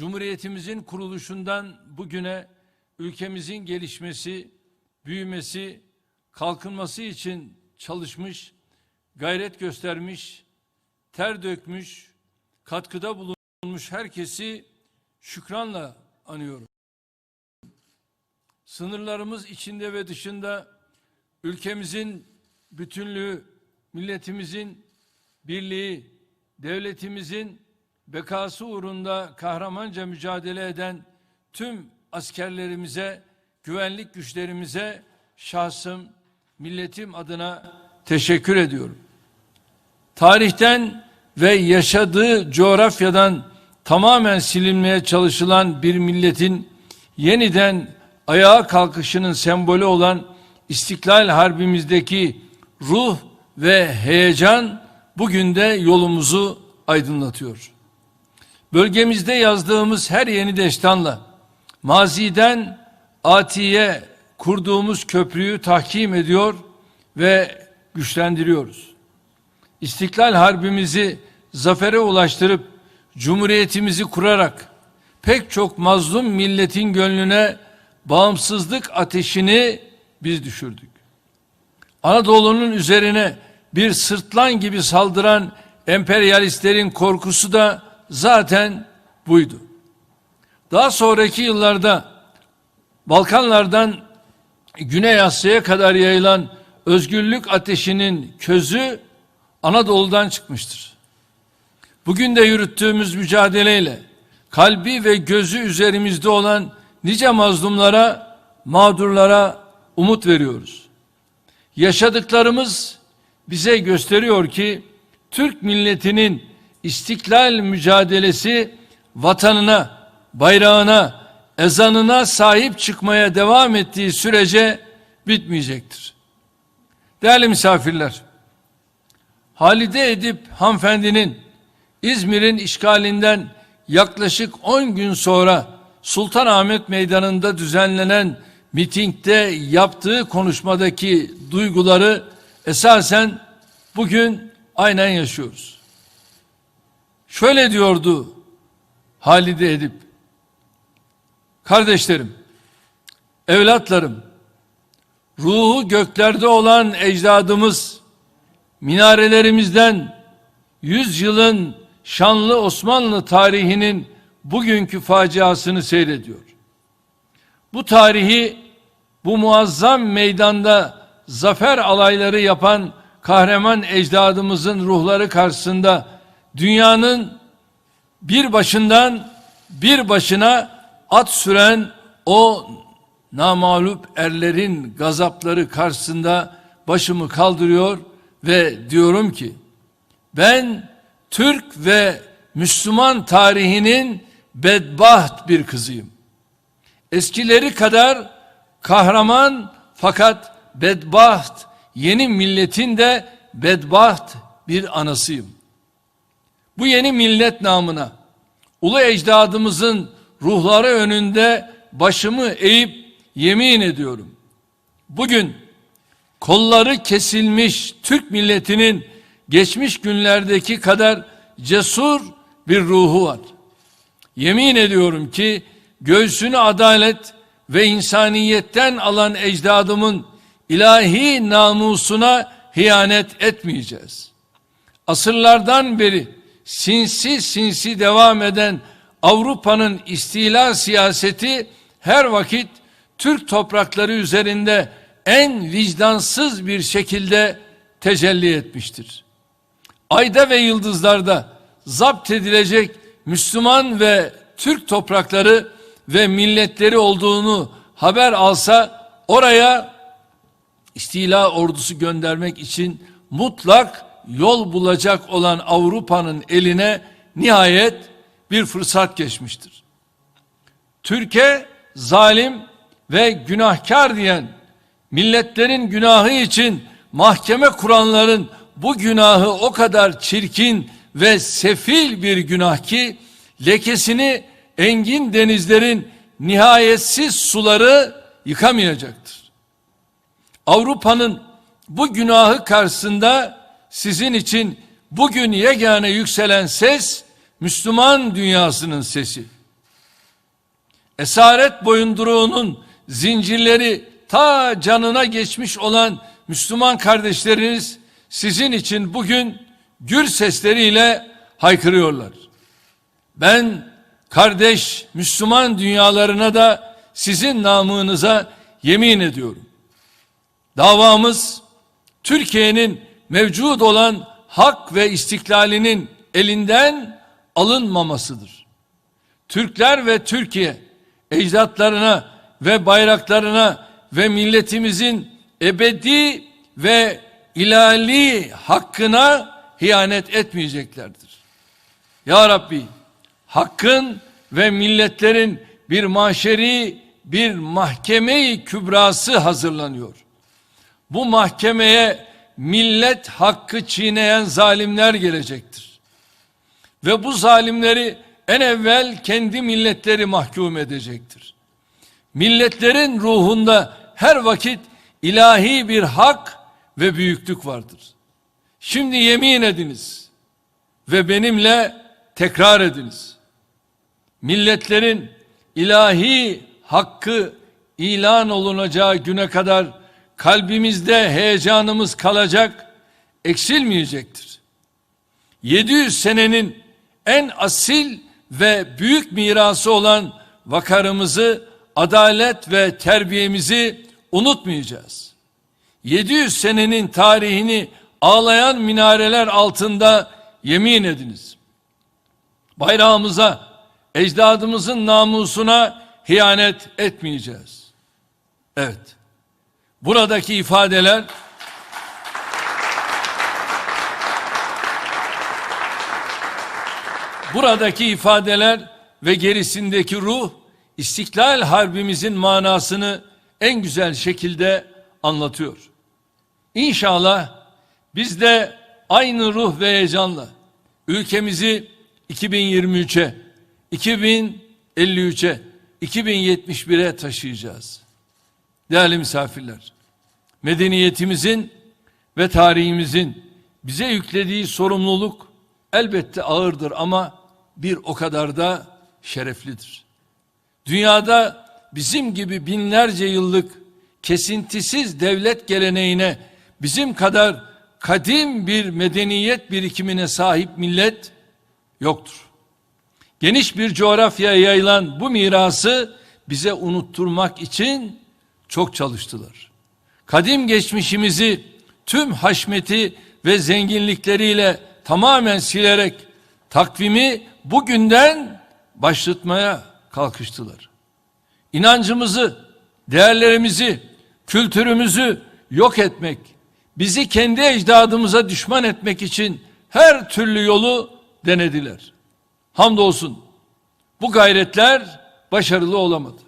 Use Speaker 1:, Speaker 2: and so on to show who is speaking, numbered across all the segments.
Speaker 1: Cumhuriyetimizin kuruluşundan bugüne ülkemizin gelişmesi, büyümesi, kalkınması için çalışmış, gayret göstermiş, ter dökmüş, katkıda bulunmuş herkesi şükranla anıyorum. Sınırlarımız içinde ve dışında ülkemizin bütünlüğü, milletimizin birliği, devletimizin bekası uğrunda kahramanca mücadele eden tüm askerlerimize, güvenlik güçlerimize şahsım, milletim adına teşekkür ediyorum. Tarihten ve yaşadığı coğrafyadan tamamen silinmeye çalışılan bir milletin yeniden ayağa kalkışının sembolü olan İstiklal Harbimizdeki ruh ve heyecan bugün de yolumuzu aydınlatıyor. Bölgemizde yazdığımız her yeni destanla maziden atiye kurduğumuz köprüyü tahkim ediyor ve güçlendiriyoruz. İstiklal Harbimizi zafere ulaştırıp cumhuriyetimizi kurarak pek çok mazlum milletin gönlüne bağımsızlık ateşini biz düşürdük. Anadolu'nun üzerine bir sırtlan gibi saldıran emperyalistlerin korkusu da zaten buydu. Daha sonraki yıllarda Balkanlardan Güney Asya'ya kadar yayılan özgürlük ateşinin közü Anadolu'dan çıkmıştır. Bugün de yürüttüğümüz mücadeleyle kalbi ve gözü üzerimizde olan nice mazlumlara, mağdurlara umut veriyoruz. Yaşadıklarımız bize gösteriyor ki Türk milletinin istiklal mücadelesi vatanına, bayrağına, ezanına sahip çıkmaya devam ettiği sürece bitmeyecektir. Değerli misafirler, Halide Edip hanımefendinin İzmir'in işgalinden yaklaşık 10 gün sonra Sultanahmet Meydanı'nda düzenlenen mitingde yaptığı konuşmadaki duyguları esasen bugün aynen yaşıyoruz. Şöyle diyordu Halide Edip. Kardeşlerim, evlatlarım, ruhu göklerde olan ecdadımız minarelerimizden yüzyılın şanlı Osmanlı tarihinin bugünkü faciasını seyrediyor. Bu tarihi bu muazzam meydanda zafer alayları yapan kahraman ecdadımızın ruhları karşısında dünyanın bir başından bir başına at süren o namalup erlerin gazapları karşısında başımı kaldırıyor ve diyorum ki ben Türk ve Müslüman tarihinin bedbaht bir kızıyım. Eskileri kadar kahraman fakat bedbaht yeni milletin de bedbaht bir anasıyım. Bu yeni millet namına ulu ecdadımızın ruhları önünde başımı eğip yemin ediyorum. Bugün kolları kesilmiş Türk milletinin geçmiş günlerdeki kadar cesur bir ruhu var. Yemin ediyorum ki göğsünü adalet ve insaniyetten alan ecdadımın ilahi namusuna hıyanet etmeyeceğiz. Asırlardan beri sinsi sinsi devam eden Avrupa'nın istila siyaseti her vakit Türk toprakları üzerinde en vicdansız bir şekilde tecelli etmiştir. Ayda ve yıldızlarda zapt edilecek Müslüman ve Türk toprakları ve milletleri olduğunu haber alsa oraya istila ordusu göndermek için mutlak yol bulacak olan Avrupa'nın eline nihayet bir fırsat geçmiştir. Türkiye zalim ve günahkar diyen milletlerin günahı için mahkeme kuranların bu günahı o kadar çirkin ve sefil bir günah ki lekesini engin denizlerin nihayetsiz suları yıkamayacaktır. Avrupa'nın bu günahı karşısında sizin için bugün yegane yükselen ses Müslüman dünyasının sesi. esaret boyunduruğunun zincirleri ta canına geçmiş olan Müslüman kardeşleriniz sizin için bugün gür sesleriyle haykırıyorlar. Ben kardeş Müslüman dünyalarına da sizin namınıza yemin ediyorum. Davamız Türkiye'nin mevcud olan hak ve istiklalinin elinden alınmamasıdır. Türkler ve Türkiye ecdatlarına ve bayraklarına ve milletimizin ebedi ve ilahi hakkına hiyanet etmeyeceklerdir. Ya Rabbi hakkın ve milletlerin bir mahşeri bir mahkemeyi kübrası hazırlanıyor. Bu mahkemeye millet hakkı çiğneyen zalimler gelecektir. Ve bu zalimleri en evvel kendi milletleri mahkum edecektir. Milletlerin ruhunda her vakit ilahi bir hak ve büyüklük vardır. Şimdi yemin ediniz ve benimle tekrar ediniz. Milletlerin ilahi hakkı ilan olunacağı güne kadar kalbimizde heyecanımız kalacak, eksilmeyecektir. 700 senenin en asil ve büyük mirası olan vakarımızı, adalet ve terbiyemizi unutmayacağız. 700 senenin tarihini ağlayan minareler altında yemin ediniz. Bayrağımıza, ecdadımızın namusuna hiyanet etmeyeceğiz. Evet. Buradaki ifadeler Buradaki ifadeler ve gerisindeki ruh İstiklal Harbimizin manasını en güzel şekilde anlatıyor. İnşallah biz de aynı ruh ve heyecanla ülkemizi 2023'e, 2053'e, 2071'e taşıyacağız. Değerli misafirler, medeniyetimizin ve tarihimizin bize yüklediği sorumluluk elbette ağırdır ama bir o kadar da şereflidir. Dünyada bizim gibi binlerce yıllık kesintisiz devlet geleneğine bizim kadar kadim bir medeniyet birikimine sahip millet yoktur. Geniş bir coğrafyaya yayılan bu mirası bize unutturmak için çok çalıştılar. Kadim geçmişimizi tüm haşmeti ve zenginlikleriyle tamamen silerek takvimi bugünden başlatmaya kalkıştılar. İnancımızı, değerlerimizi, kültürümüzü yok etmek, bizi kendi ecdadımıza düşman etmek için her türlü yolu denediler. Hamdolsun bu gayretler başarılı olamadı.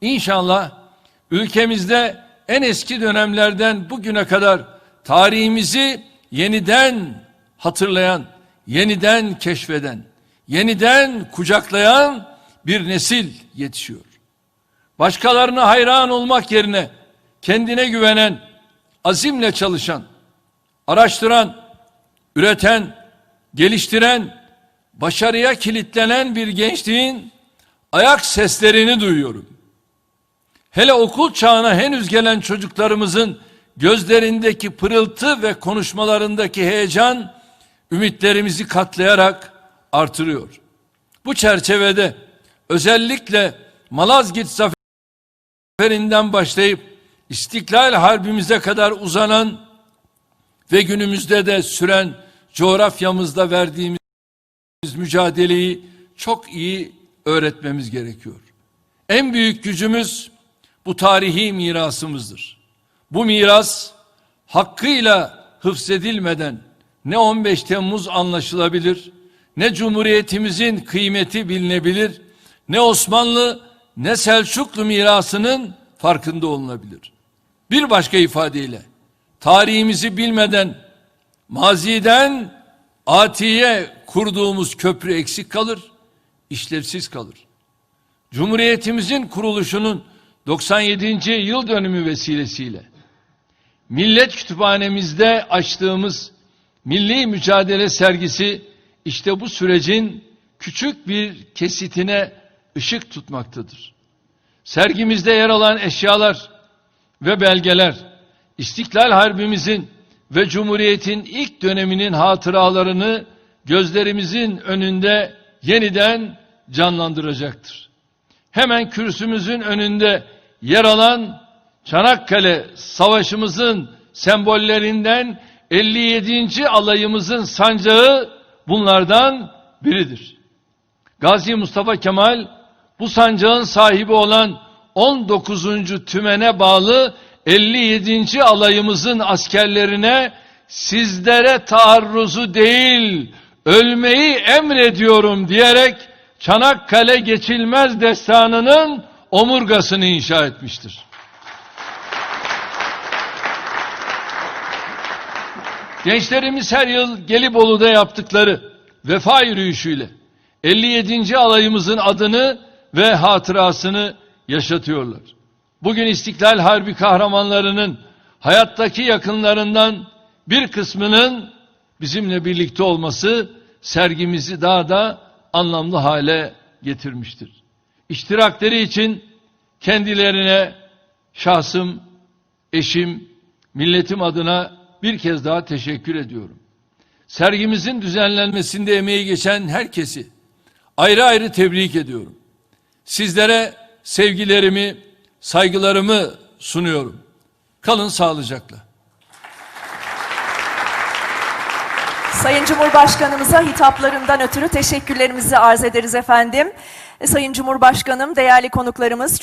Speaker 1: İnşallah ülkemizde en eski dönemlerden bugüne kadar tarihimizi yeniden hatırlayan, yeniden keşfeden, yeniden kucaklayan bir nesil yetişiyor. Başkalarına hayran olmak yerine kendine güvenen, azimle çalışan, araştıran, üreten, geliştiren, başarıya kilitlenen bir gençliğin ayak seslerini duyuyorum. Hele okul çağına henüz gelen çocuklarımızın gözlerindeki pırıltı ve konuşmalarındaki heyecan ümitlerimizi katlayarak artırıyor. Bu çerçevede özellikle Malazgirt zaferinden başlayıp İstiklal Harbimize kadar uzanan ve günümüzde de süren coğrafyamızda verdiğimiz mücadeleyi çok iyi öğretmemiz gerekiyor. En büyük gücümüz bu tarihi mirasımızdır. Bu miras hakkıyla hıfzedilmeden ne 15 Temmuz anlaşılabilir, ne Cumhuriyetimizin kıymeti bilinebilir, ne Osmanlı ne Selçuklu mirasının farkında olunabilir. Bir başka ifadeyle tarihimizi bilmeden maziden atiye kurduğumuz köprü eksik kalır, işlevsiz kalır. Cumhuriyetimizin kuruluşunun 97. yıl dönümü vesilesiyle Millet Kütüphanemizde açtığımız milli mücadele sergisi işte bu sürecin küçük bir kesitine ışık tutmaktadır. Sergimizde yer alan eşyalar ve belgeler, İstiklal Harbimizin ve Cumhuriyet'in ilk döneminin hatıralarını gözlerimizin önünde yeniden canlandıracaktır. Hemen kürsümüzün önünde yer alan Çanakkale Savaşımızın sembollerinden 57. alayımızın sancağı bunlardan biridir. Gazi Mustafa Kemal bu sancağın sahibi olan 19. tümene bağlı 57. alayımızın askerlerine sizlere taarruzu değil ölmeyi emrediyorum diyerek Çanakkale geçilmez destanının omurgasını inşa etmiştir. Gençlerimiz her yıl Gelibolu'da yaptıkları vefa yürüyüşüyle 57. alayımızın adını ve hatırasını yaşatıyorlar. Bugün İstiklal Harbi kahramanlarının hayattaki yakınlarından bir kısmının bizimle birlikte olması sergimizi daha da anlamlı hale getirmiştir. İştirakleri için kendilerine şahsım, eşim, milletim adına bir kez daha teşekkür ediyorum. Sergimizin düzenlenmesinde emeği geçen herkesi ayrı ayrı tebrik ediyorum. Sizlere sevgilerimi, saygılarımı sunuyorum. Kalın sağlıcakla.
Speaker 2: Sayın Cumhurbaşkanımıza hitaplarından ötürü teşekkürlerimizi arz ederiz efendim. Sayın Cumhurbaşkanım, değerli konuklarımız,